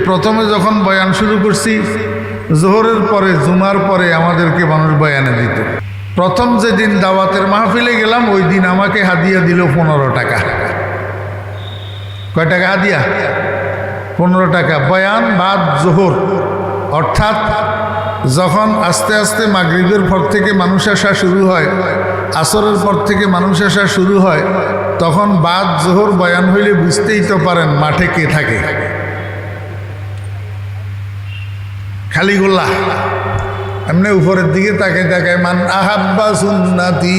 প্রথমে যখন বয়ান শুরু করছি, জোহরের পরে, জুমার পরে আমাদেরকে মানুষ বয়ানে দিত। প্রথম যেদিন দাওয়াতের মাহফিলে গেলাম, ওই দিন আমাকে হাদিয়া দিল পনেরো টাকা। কয় টাকা হাদিয়া? পনেরো টাকা। বয়ান বাদ জোহর। অর্থাৎ যখন আস্তে আস্তে মাগরিবের পর থেকে মানুষ আসা শুরু হয়, আসরের পর থেকে মানুষ আসা শুরু হয়, তখন বাদ জোহর, বয়ান হইলে বুঝতেই তো পারেন মাঠে কে থাকে। খালি গোল্লা এমনি উপরের দিকে তাকে তাকায় মান আহাব্বা সুন্নাতি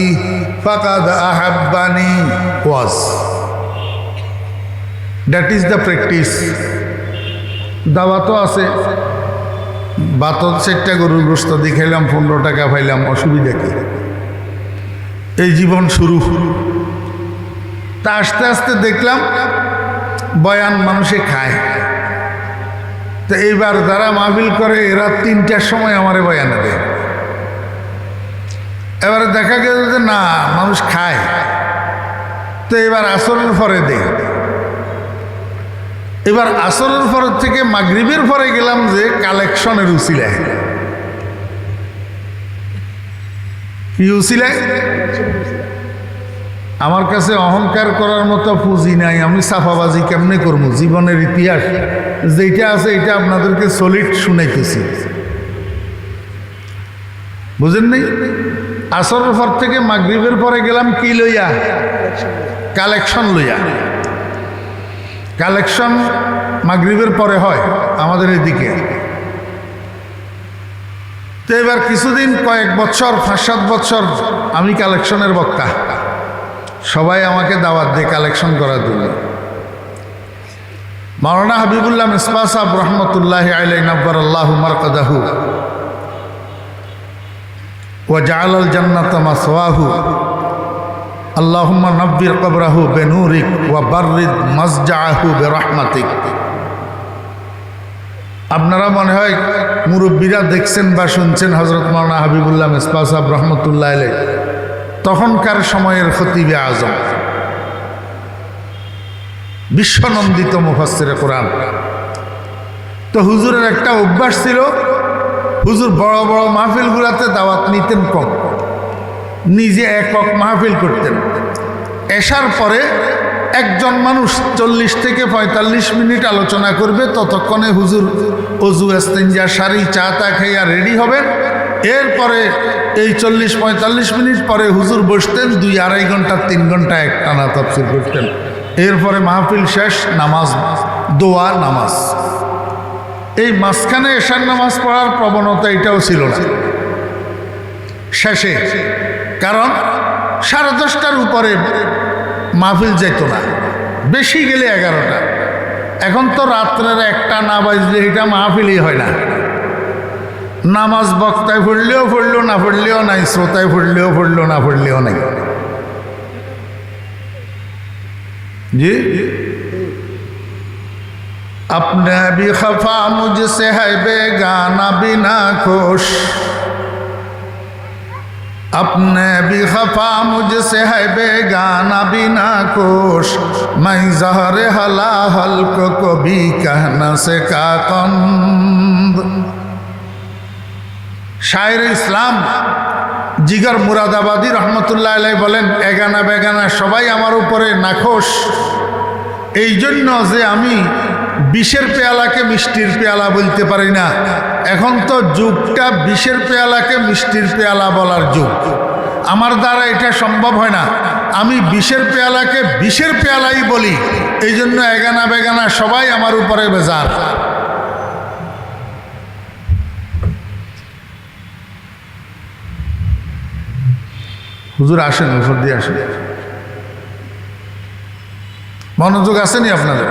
ফাকাদ আহাব্বানি ওয়াজ। দ্যাট ইজ দ্য প্র্যাকটিস দাওয়াতও আছে। বাতত চারটা গরুর গোস্ত দিয়ে খাইলাম, পনেরো টাকা পাইলাম, অসুবিধা কি? এই জীবন শুরু। তা আস্তে আস্তে দেখলাম, বয়ান মানুষে খায়। তো এইবার যারা মাহফিল করে, এরা তিনটার সময় আমারে বয়ানে দেয়। এবারে দেখা গেল যে না, মানুষ খায়। তো এবার আসরের পরে দেয়। এবার আসরের পর থেকে মাগরিবের পরে গেলাম যে কালেকশনের উচিলায় কি উচিলায় আমার কাছে অহংকার করার মতো পুঁজি নাই, আমি সাফাবাজি কেমনে করব? জীবনের ইতিহাস যেটা আছে এটা আপনাদেরকে সলিড শুনাইতেছি। বুঝেন নাই? আসরের পর থেকে মাগরিবের পরে গেলাম কি লইয়া? কালেকশন লইয়া। কালেকশন মাগরিবের পরে হয় আমাদের এদিকে। তো এবার কিছুদিন, কয়েক বছর, পাঁচ সাত বছর আমি কালেকশনের বক্তা। সবাই আমাকে দাওয়াত দিয়ে কালেকশন করার জন্য। মাওলানা হাবিবুল্লাহ মিসবা সাহ রহমতুল্লাহ আলাই নব্বর আল্লাহ মারকাদাহু। ও জালাল জান্নাত মাসওয়াহু। আল্লাহুম্মা নব্বির কবরাহু বেনুরিক ওয়া বাররিদ মসজাহু বেরহমাতিক। আপনারা মনে হয় মুরব্বীরা দেখছেন বা শুনছেন হজরত মাওলানা হাবিবুল্লাহ মিসবা সাহ রহমতুল্লাহ আলাই তখনকার সময়ের খতিবে আজম। বিশ্বনন্দিত মুফাসির কোরআন। তো হুজুরের একটা অভ্যাস ছিল, হুজুর বড় বড় মাহফিলগুলাতে দাওয়াত নিতেন কম। নিজে একক মাহফিল করতেন। এসার পরে একজন মানুষ চল্লিশ থেকে পঁয়তাল্লিশ মিনিট আলোচনা করবে, ততক্ষণে হুজুর অজু, এস্তেঞ্জা, শাড়ি, চা তা খাইয়া রেডি হবেন। এরপরে এই চল্লিশ পঁয়তাল্লিশ মিনিট পরে হুজুর বসতেন, দুই আড়াই ঘণ্টা, তিন ঘণ্টা এক টানা তফসিল করতেন। এরপরে মাহফিল শেষ, নামাজ, দোয়া, নামাজ। এই মাঝখানে এশার নামাজ পড়ার প্রবণতা এটাও ছিল শেষে, কারণ সাড়ে দশটার উপরে মাহফিল যেত না। বেশি গেলে এগারোটা। এখন তো রাত্রের একটা না বাজলে এটা মাহফিলই হয় না। নামাজ বক্তায় পড়লেও পড়লো না পড়লেও নাই শ্রোতায় পড়লেও পড়লো না পড়লেও নাই জি अपने भी खफा मुझसे है बेगाना बिना खुश अपने भी खफा मुझसे है बेगाना बिना खुश मैं जहर हला हल को कभी कहना से का कंद শায়ের ইসলাম, জিগর মুরাদাবাদী রহমতুল্লাহ আলাই বলেন, এগানা বেগানা সবাই আমার উপরে নাখোশ। এই জন্য যে আমি বিষের পেয়ালাকে মিষ্টির পেয়ালা বলতে পারি না। এখন তো যুগটা বিষের পেয়ালাকে মিষ্টির পেয়ালা বলার যুগ। আমার দ্বারা এটা সম্ভব হয় না। আমি বিষের পেয়ালাকে বিষের পেয়ালাই বলি। এই জন্য এগানা বেগানা সবাই আমার উপরে বেজার। হুজুর আসেন উপর দিয়ে আসেন। মনোযোগ আসেনি আপনাদের?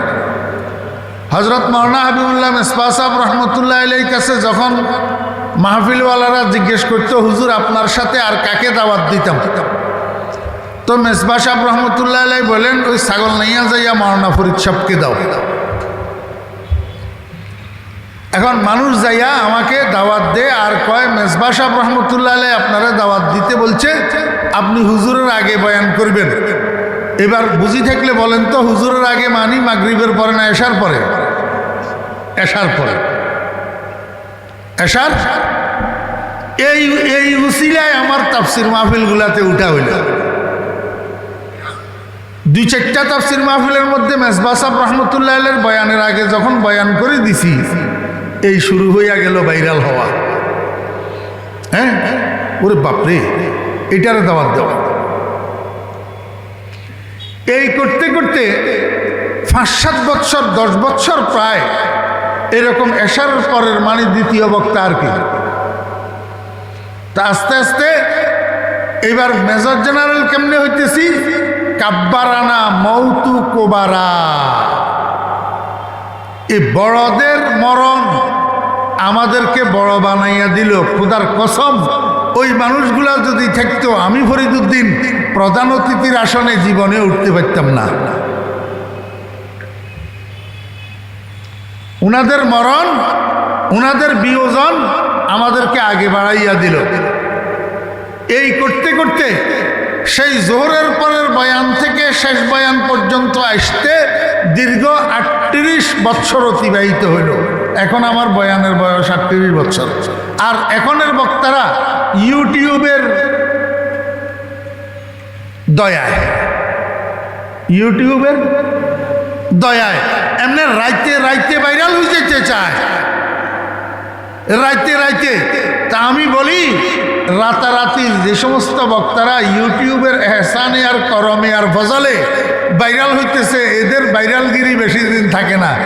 হজরত মৌলানা হাবিবুল্লাহ মেসপা সাহেব রহমতুল্লাহ আলাই কাছে যখন মাহফিলওয়ালারা জিজ্ঞেস করতো, হুজুর, আপনার সাথে আর কাকে দাওয়াত দিতাম? তো মেসবা রহমতুল্লাহ আলাই বলেন, ওই ছাগল নাইয়া যাইয়া মৌলানা ফরিদ সাহেবকে দাও। এখন মানুষ যাইয়া আমাকে দাওয়াত দে, আর কয় মেসবা সাহেব রহমতুল্লাহ আলাই আপনারা দাওয়াত দিতে বলছে, আপনি হুজুরের আগে বয়ান করবেন। এবার বুঝি থাকলে বলেন তো, হুজুরের আগে মানি, মাগরিবের পরে না এসার পরে? এসার পরে। এশার? এই এই উসিলায় আমার তাফসির মাহফিলগুলাতে উঠা হইল। দুই চারটা তাফসির মাহফিলের মধ্যে মেজবাসাব রহমতুল্লাহ বয়ানের আগে যখন বয়ান করে দিছি এই শুরু হইয়া গেল ভাইরাল হওয়া। হ্যাঁ? ওরে বাপরে, এটার দাওয়াত দেওয়া। এই করতে করতে পাঁচ সাত বৎসর, দশ বৎসর প্রায় এরকম এশার পরের মানে দ্বিতীয় বক্তা আর কি। তা আস্তে আস্তে এবার মেজর জেনারেল কেমনে হইতেছি? কাব্বারানা মৌতু কোবারা। এই বড়দের মরণ আমাদেরকে বড় বানাইয়া দিল, খুদার কসম। ওই মানুষগুলা যদি থাকতো, আমি ফরিদুদ্দিন প্রধান অতিথির আসনে জীবনে উঠতে পারতাম না। উনাদের মরণ, উনাদের বিয়োজন আমাদেরকে আগে বাড়াইয়া দিল। এই করতে করতে সেই জোহরের পরের বয়ান থেকে শেষ বয়ান পর্যন্ত আসতে দীর্ঘ আটত্রিশ বৎসর অতিবাহিত হইল। এখন আমার বয়ানের বয়স আটত্রিশ বৎসর আর এখনের বক্তারা ইউটিউবের দয়ায়। ইউটিউবের দয়ায়। এমনি রাইতে রাইতে ভাইরাল হয়ে যেতে চায়। রাইতে রাইতে। তা আমি বলি রাতারাতি যে সমস্ত বক্তারা ইউটিউবের এহসানে আর করমে আর ফজলে ভাইরাল হইতেছে, এদের ভাইরালগিরি বেশি দিন থাকে না।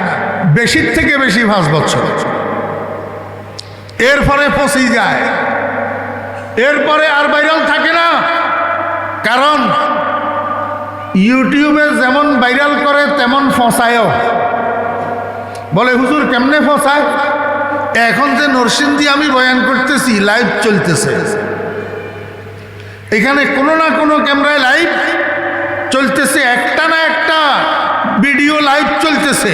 বেশির থেকে বেশি পাঁচ বছর। এর ফলে ফসি যায়। এরপরে আর ভাইরাল থাকে না। কারণ ইউটিউবে যেমন ভাইরাল করে, তেমন ফসায়ও বলে, হুজুর, কেমনে ফসায় এখন যে নরসিংদী আমি বয়ান করতেছি লাইভ চলতেছে। এখানে কোনো না কোনো ক্যামেরায় লাইভ চলতেছে একটা না একটা ভিডিও লাইভ চলতেছে।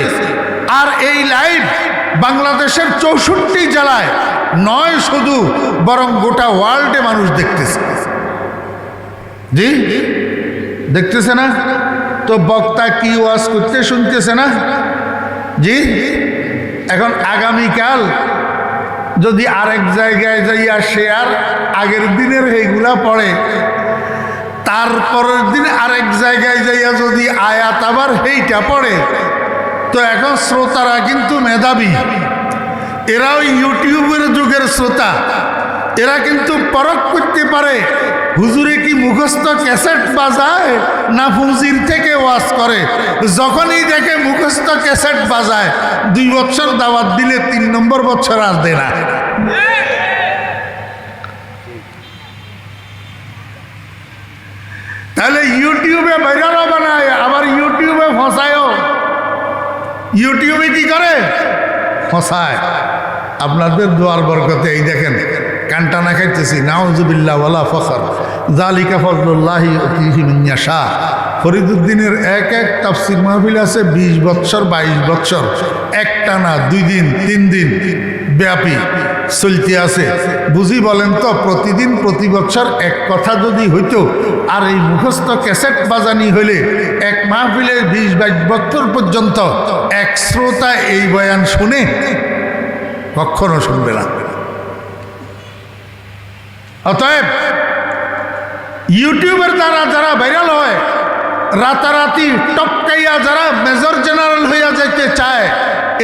আর এই লাইভ বাংলাদেশের চৌষট্টি জেলায় নয় শুধু, বরং গোটা ওয়ার্ল্ডে মানুষ দেখতেছে। জি? দেখতেছে না? তো বক্তা কি ওয়াজ করতে শুনতেছে না? জি? এখন আগামীকাল যদি আরেক জায়গায় যাইয়া শেয়ার আগের দিনের এইগুলা পড়ে তারপরের দিন আরেক জায়গায় যাইয়া যদি আয়াত আবার সেইটা পড়ে, তো এখন শ্রোতারা কিন্তু মেধাবী। এরাও ইউটিউবের যুগের শ্রোতা। এরা কিন্তু পরখ করতে পারে, হুজুরে কি মুখস্থ ক্যাসেট বাজায় না ফুজির থেকে ওয়াজ করে? যখনই দেখে মুখস্থ ক্যাসেট বাজায়, দুই বছর দাওয়াত দিলে তিন নম্বর বছর আর দেয় না তাহলে ইউটিউবে ভাইরালও বানায় আবার ইউটিউবে ফসায়ও ইউটিউবে কি করে? ফসায় আপনাদের দোয়ার বরকতে এই দেখেন কানটানা খাইতেছি, নাউজুবিল্লাহ ওয়ালা ফখর। জালিকা ফজলুল্লাহি ফরিদুদ্দিনের এক এক তাফসির মাহফিল আছে, বিশ বৎসর, বাইশ বৎসর। একটা না, দুই দিন, তিন দিন, ব্যাপী। চলতে আছে। বুঝি বলেন তো, প্রতিদিন, প্রতি বছর এক কথা যদি হইতো, আর এই মুখস্থ ক্যাসেট বাজানি হইলে এক মাহফিলে বিশ বাইশ বছর পর্যন্ত এক শ্রোতা এই বয়ান শুনে কখনো শুনবে না। অতএব ইউটিউবের দ্বারা যারা ভাইরাল হয়, রাতারাতি টপকাইয়া যারা মেজর জেনারেল হইয়া যাইতে চায়,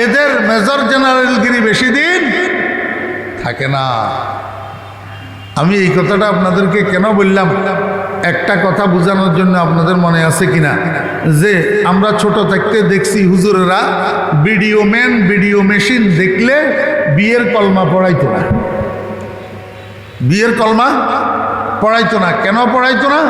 এদের মেজর জেনারেলগিরি বেশি দিন থাকে না। আমি এই কথাটা আপনাদেরকে কেন বললাম? একটা কথা বোঝানোর জন্য আপনাদের মনে আছে কিনা? যে আমরা ছোট থাকতে দেখছি হুজুরেরা ভিডিও ম্যান, ভিডিও মেশিন দেখলে বিয়ের কলমা পড়াইতো না। বিয়ের কলমা পড়াইতো না। কেন পড়াইতো না?